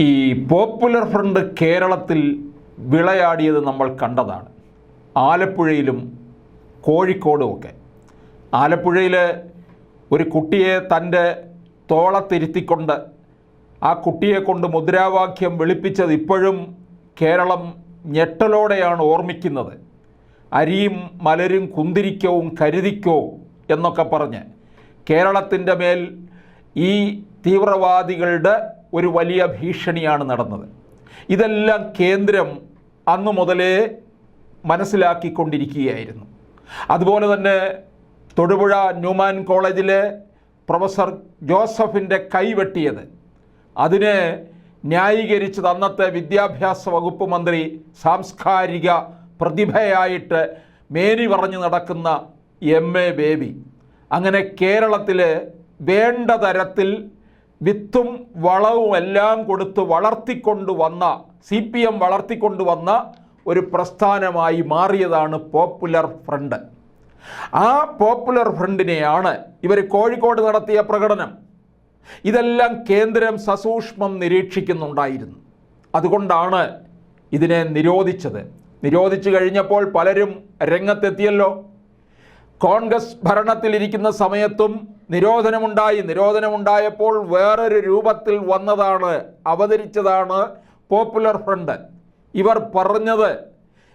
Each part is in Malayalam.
ഈ പോപ്പുലർ ഫ്രണ്ട് കേരളത്തിൽ വിളയാടിയത് നമ്മൾ കണ്ടതാണ്. ആലപ്പുഴയിലും കോഴിക്കോടും ഒക്കെ. ആലപ്പുഴയിൽ ഒരു കുട്ടിയെ തന്റെ തോളത്തിരുത്തിക്കൊണ്ട് ആ കുട്ടിയെ കൊണ്ട് മുദ്രാവാക്യം വെളുപ്പിച്ചത് ഇപ്പോഴും കേരളം ഞെട്ടലോടെയാണ് ഓർമ്മിക്കുന്നത്. അരിയും മലരും കുന്തിരിക്കവും കരുതിക്കോ എന്നൊക്കെ പറഞ്ഞ് കേരളത്തിന്റെ മേൽ ഈ തീവ്രവാദികളുടെ ഒരു വലിയ ഭീഷണിയാണ് നടന്നത്. ഇതെല്ലാം കേന്ദ്രം അന്നു മുതലേ മനസ്സിലാക്കിക്കൊണ്ടിരിക്കുകയായിരുന്നു. അതുപോലെ തന്നെ തൊടുപുഴ ന്യൂമാൻ കോളേജിലെ പ്രൊഫസർ ജോസഫിന്റെ കൈവെട്ടിയത് അതിനെ ന്യായീകരിച്ചത് അന്നത്തെ വിദ്യാഭ്യാസ വകുപ്പ് മന്ത്രി സാംസ്കാരിക പ്രതിഭയായിട്ട് മേനി പറഞ്ഞു നടക്കുന്ന എം എ ബേബി. അങ്ങനെ കേരളത്തിൽ വേണ്ട തരത്തിൽ വിത്തും വളവും എല്ലാം കൊടുത്ത് വളർത്തിക്കൊണ്ടുവന്ന സി പി എം വളർത്തിക്കൊണ്ടുവന്ന ഒരു പ്രസ്ഥാനമായി മാറിയതാണ് പോപ്പുലർ ഫ്രണ്ട്. ആ പോപ്പുലർ ഫ്രണ്ടിനെയാണ് ഇവർ കോഴിക്കോട് നടത്തിയ പ്രകടനം. ഇതെല്ലാം കേന്ദ്രം സസൂക്ഷ്മം നിരീക്ഷിക്കുന്നുണ്ടായിരുന്നു. അതുകൊണ്ടാണ് ഇതിനെ നിരോധിച്ചത്. നിരോധിച്ചു കഴിഞ്ഞപ്പോൾ പലരും രംഗത്തെത്തിയല്ലോ. കോൺഗ്രസ് ഭരണത്തിലിരിക്കുന്ന സമയത്തും നിരോധനമുണ്ടായി. നിരോധനമുണ്ടായപ്പോൾ വേറൊരു രൂപത്തിൽ വന്നതാണ് അവതരിച്ചതാണ് പോപ്പുലർ ഫ്രണ്ട്. ഇവർ പറഞ്ഞത്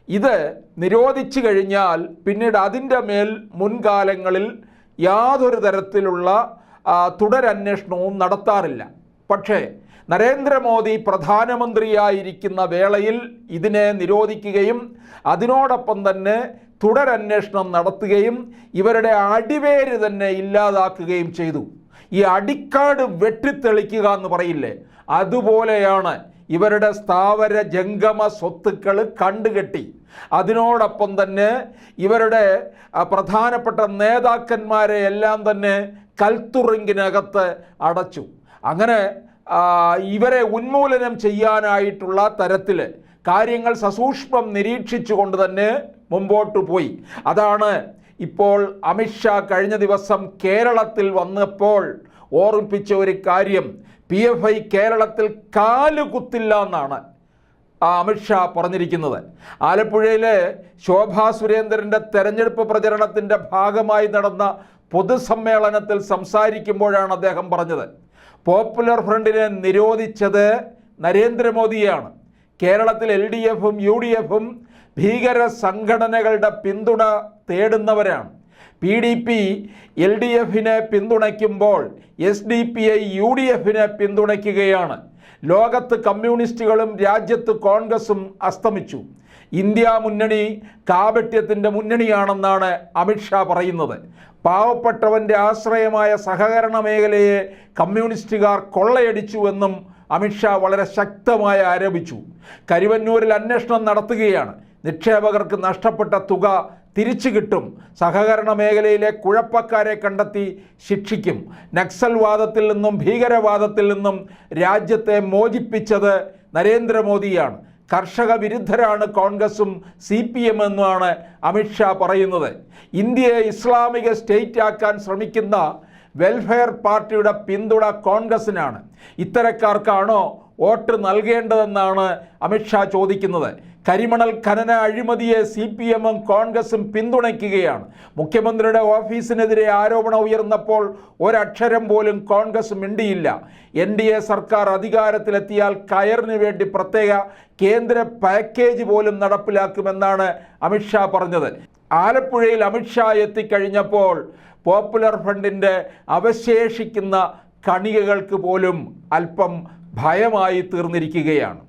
ഇത് നിരോധിച്ചു കഴിഞ്ഞാൽ പിന്നീട് അതിന്റെ മേൽ മുൻകാലങ്ങളിൽ യാതൊരു തരത്തിലുള്ള തുടരന്വേഷണവും നടത്താറില്ല. പക്ഷേ നരേന്ദ്രമോദി പ്രധാനമന്ത്രിയായിരിക്കുന്ന വേളയിൽ ഇതിനെ നിരോധിക്കുകയും അതിനോടൊപ്പം തന്നെ തുടരന്വേഷണം നടത്തുകയും ഇവരുടെ അടിവേര് തന്നെ ഇല്ലാതാക്കുകയും ചെയ്തു. ഈ അടിക്കാട് വെട്ടിത്തെളിക്കുക എന്ന് പറയില്ലേ? അതുപോലെയാണ് ഇവരുടെ സ്ഥാവര ജംഗമ സ്വത്തുക്കൾ കണ്ടുകെട്ടി. അതിനോടൊപ്പം തന്നെ ഇവരുടെ പ്രധാനപ്പെട്ട നേതാക്കന്മാരെ എല്ലാം തന്നെ കൽത്തുറിങ്കിനകത്ത് അടച്ചു. അങ്ങനെ ഇവരെ ഉന്മൂലനം ചെയ്യാനായിട്ടുള്ള തരത്തിൽ കാര്യങ്ങൾ സസൂക്ഷ്മം നിരീക്ഷിച്ചുകൊണ്ട് തന്നെ മുമ്പോട്ട് പോയി. അതാണ് ഇപ്പോൾ അമിത്ഷാ കഴിഞ്ഞ ദിവസം കേരളത്തിൽ വന്നപ്പോൾ ഓർമ്മിപ്പിച്ച ഒരു കാര്യം. പി എഫ് ഐ കേരളത്തിൽ കാലുകുത്തില്ല എന്നാണ് ആ അമിത്ഷാ പറഞ്ഞിരിക്കുന്നത്. ആലപ്പുഴയിലെ ശോഭാ സുരേന്ദ്രന്റെ തെരഞ്ഞെടുപ്പ് പ്രചരണത്തിന്റെ ഭാഗമായി നടന്ന പൊതുസമ്മേളനത്തിൽ സംസാരിക്കുമ്പോഴാണ് അദ്ദേഹം പറഞ്ഞത്. പോപ്പുലർ ഫ്രണ്ടിനെ നിരോധിച്ചത് നരേന്ദ്രമോദിയാണ്. കേരളത്തിൽ എൽ ഡി എഫും യു ഡി എഫും ഭീകര സംഘടനകളുടെ പിന്തുണ തേടുന്നവരാണ്. P D P L D എഫിനെ പിന്തുണയ്ക്കുമ്പോൾ S D P I U D എഫിനെ പിന്തുണയ്ക്കുകയാണ്. ലോകത്ത് കമ്മ്യൂണിസ്റ്റുകളും രാജ്യത്ത് കോൺഗ്രസും അസ്തമിച്ചു. ഇന്ത്യ മുന്നണി കാപട്യത്തിന്റെ മുന്നണിയാണെന്നാണ് അമിത്ഷാ പറയുന്നത്. പാവപ്പെട്ടവന്റെ ആശ്രയമായ സഹകരണ മേഖലയെ കമ്മ്യൂണിസ്റ്റുകാർ കൊള്ളയടിച്ചുവെന്നും അമിത്ഷാ വളരെ ശക്തമായി ആരോപിച്ചു. കരുവന്നൂരിൽ അന്വേഷണം നടത്തുകയാണ്. നിക്ഷേപകർക്ക് നഷ്ടപ്പെട്ട തുക തിരിച്ചു കിട്ടും. സഹകരണ മേഖലയിലെ കുഴപ്പക്കാരെ കണ്ടെത്തി ശിക്ഷിക്കും. നക്സൽവാദത്തിൽ നിന്നും ഭീകരവാദത്തിൽ നിന്നും രാജ്യത്തെ മോചിപ്പിച്ചത് നരേന്ദ്രമോദിയാണ്. കർഷക വിരുദ്ധരാണ് കോൺഗ്രസും സി പി എം എന്നുമാണ് അമിത്ഷാ പറയുന്നത്. ഇന്ത്യയെ ഇസ്ലാമിക സ്റ്റേറ്റ് ആക്കാൻ ശ്രമിക്കുന്ന വെൽഫെയർ പാർട്ടിയുടെ പിന്തുണ കോൺഗ്രസിനാണ്. ഇത്തരക്കാർക്കാണോ വോട്ട് നൽകേണ്ടതെന്നാണ് അമിത്ഷാ ചോദിക്കുന്നത്. കരിമണൽ ഖനന അഴിമതിയെ സി പി എമ്മും കോൺഗ്രസും പിന്തുണയ്ക്കുകയാണ്. മുഖ്യമന്ത്രിയുടെ ഓഫീസിനെതിരെ ആരോപണം ഉയർന്നപ്പോൾ ഒരക്ഷരം പോലും കോൺഗ്രസ് മിണ്ടിയില്ല. എൻ ഡി എ സർക്കാർ അധികാരത്തിലെത്തിയാൽ കയറിന് വേണ്ടി പ്രത്യേക കേന്ദ്ര പാക്കേജ് പോലും നടപ്പിലാക്കുമെന്നാണ് അമിത്ഷാ പറഞ്ഞത്. ആലപ്പുഴയിൽ അമിത്ഷാ എത്തിക്കഴിഞ്ഞപ്പോൾ പോപ്പുലർ ഫ്രണ്ടിന്റെ അവശേഷിക്കുന്ന കണികകൾക്ക് പോലും അല്പം ഭയമായി തീർന്നിരിക്കുകയാണ്.